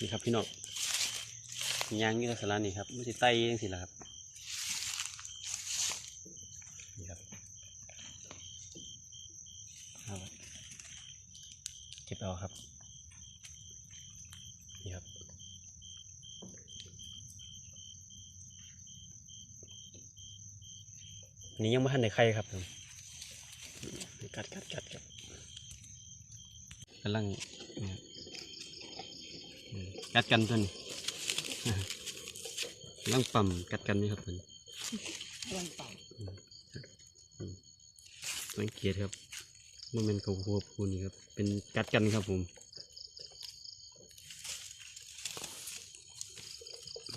นี่ครับพี่น้องยางนี่ลักษณะนี้ครับไม่ใช่ไตยังสิละครับนี่ครับเอาเก็บเอาครับนี่ครับนนี้ยังไม่ทันได้ไข่ครับผมกัดกัดกัดกัดกำลังเนี่ย กัดกันตัวนี้ล่างปั่มกัดกันนี่ครับเพิ่นร่างเต่าสังเกตครับมันเป็นเขาหัวพูนี่ครับ เป็นกัดกันครับผม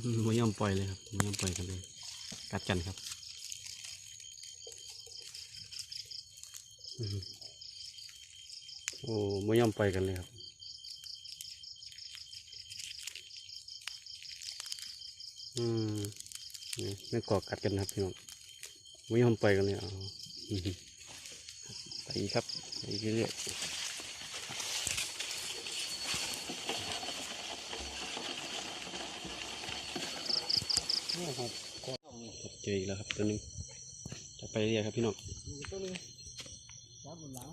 อืมไม่ยอมปล่อยเลยครับไม่ยอมปล่อยกันเลย กัดกันครับอืมโอ้ไม่ยอมปล่อยกันเลยครับ อืมไม่กอกัดกันนะครับพี่น้องไม่ยอมไปกันเลยเอาอืมไปครับไปเรื่อยๆโอ้โหครับเจออีกแล้วครับตัวหนึงจะไปเรื่อยครับพี่น้องตัวนึงจับบนหลัง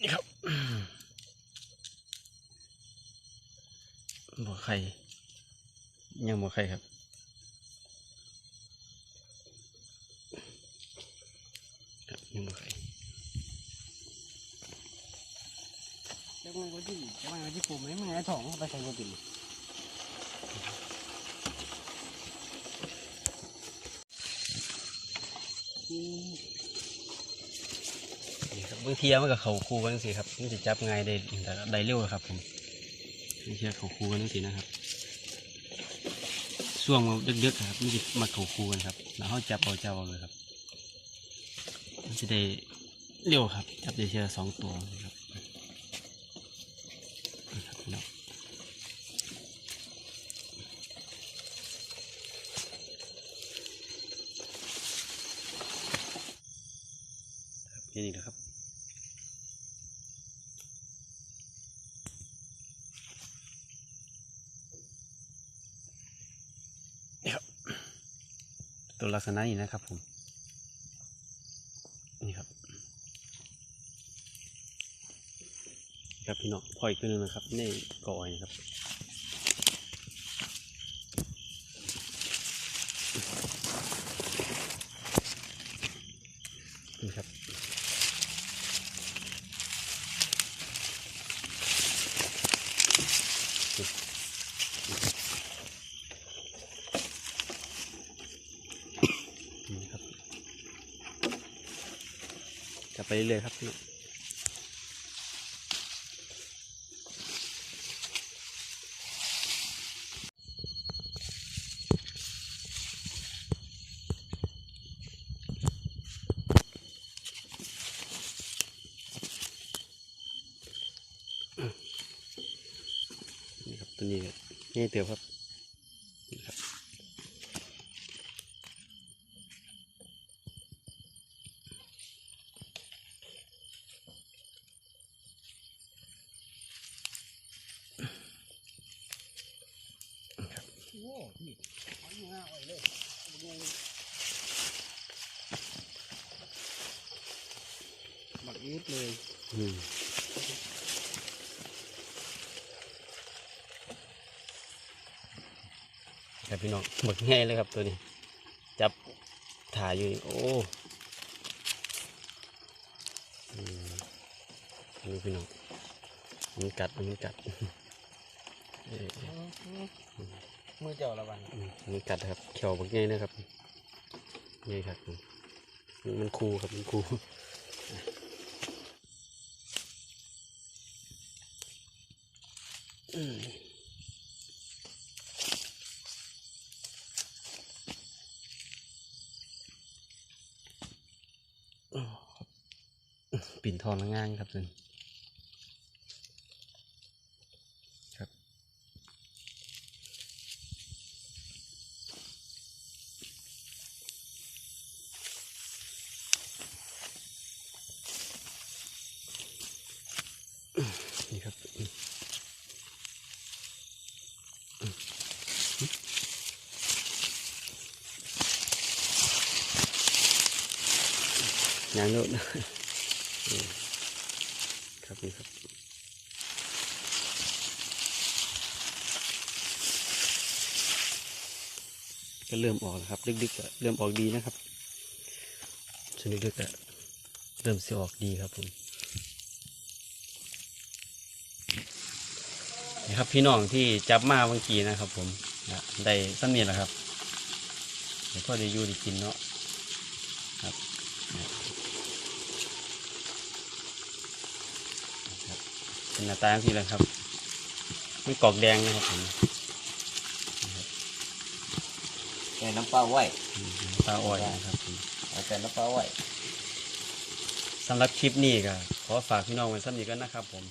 นี่ครับบ่อไข่ ยังบ่อไข่ครับครับยังบ่อไข่แล้วมันก็ที่แล้วมันก็ที่ปุ่มให้มันไอ้ถ่องเอาไปใส่กระดิ่งนี่ครับบางทีมันก็เขาคู่กันสิครับมันจะจับง่ายได้แต่ก็ได้เร็วครับผมไม่ใช่เขาคู่กันสินะครับ ช่วงเดึกๆครับมันจะมาเขาคู่กันครับแล้วเขาจับเอาจ้าเอาเลยครับมันจะได้เร็วครับ จับได้เชือสองตัวนะครับนี่ครับพี่น้องครับแค่นี้นะครับ ตัวลักษณะนี้นะครับผมนี่ครับ ครับพี่น้องพออีกตัวหนึงนะครับ ในกอยนะครับ นี่ครับ นี่ครับจะ ไปเรื่อยๆครับพี่นี่ครับตัวนี้ก็ง่ายเตียวครับ พี่เอาอยู่หน้าอ่อยเลยบักอีฟเลยอืมครับพี่น้องหมดง่ายเลยครับตัวนี้ จับถ่ายอยู่นี่โอ้นี่พี่น้องมันกัดมันกัด มือเจ้าละวันอืมมันกัดครับเขียวบักง่ายนะครับง่ายครับ มันคูครับมันคูอืมปิ่นทองง่ายครับซึ่งครับนี่ครับ ยางโน้นนะครับนี่ครับก็เริ่มออกแล้วครับดึกๆก็เริ่มออกดีนะครับส่วนดึกๆก็เริ่มเสียออกดีครับผมนี่ครับพี่น้องที่จับมาเมื่อกี้นะครับ ผมได้สำเนียงแล้วครับเดี๋ยวพ่อได้อยู่ได้กินเนาะครับนะครับเป็น หน้าตาที่แล้วครับไม่กรอกแดงนะครับผมใส่น้ำปลาไว้อืมปลาอ้อยนะครับผมเอาใส่น้ำปลาไว้สำหรับคลิปนี้ก็ขอฝากพี่น้องไว้สักนิดกันนะครับผม